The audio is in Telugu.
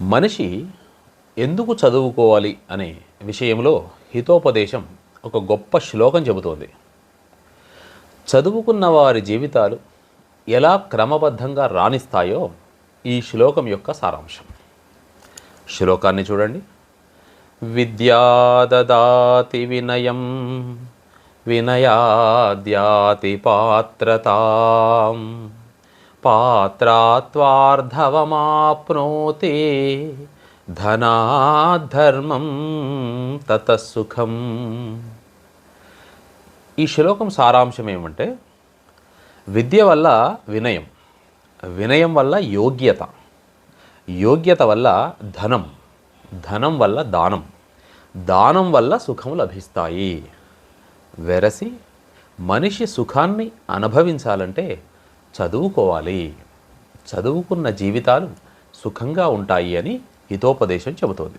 మనిషి ఎందుకు చదువుకోవాలి అనే విషయంలో హితోపదేశం ఒక గొప్ప శ్లోకం చెబుతోంది. చదువుకున్న వారి జీవితాలు ఎలా క్రమబద్ధంగా రాణిస్తాయో ఈ శ్లోకం యొక్క సారాంశం. శ్లోకాన్ని చూడండి. విద్యాదాతి వినయం వినయాద్యాతి పాత్రతాం. పాత్రాత్వార్ధవమాప్నోతే ధనాధర్మం తతసుఖం ఈ శ్లోకం సారాంశం ఏమంటే విద్య వల్ల వినయం వినయం వల్ల యోగ్యత యోగ్యత వల్ల ధనం ధనం వల్ల దానం దానం వల్ల సుఖం లభిస్తాయి. వెరసి మనిషి సుఖాన్ని అనుభవించాలంటే చదువుకోవాలి. చదువుకున్న జీవితాలు సుఖంగా ఉంటాయి అని హితోపదేశం చెబుతోంది.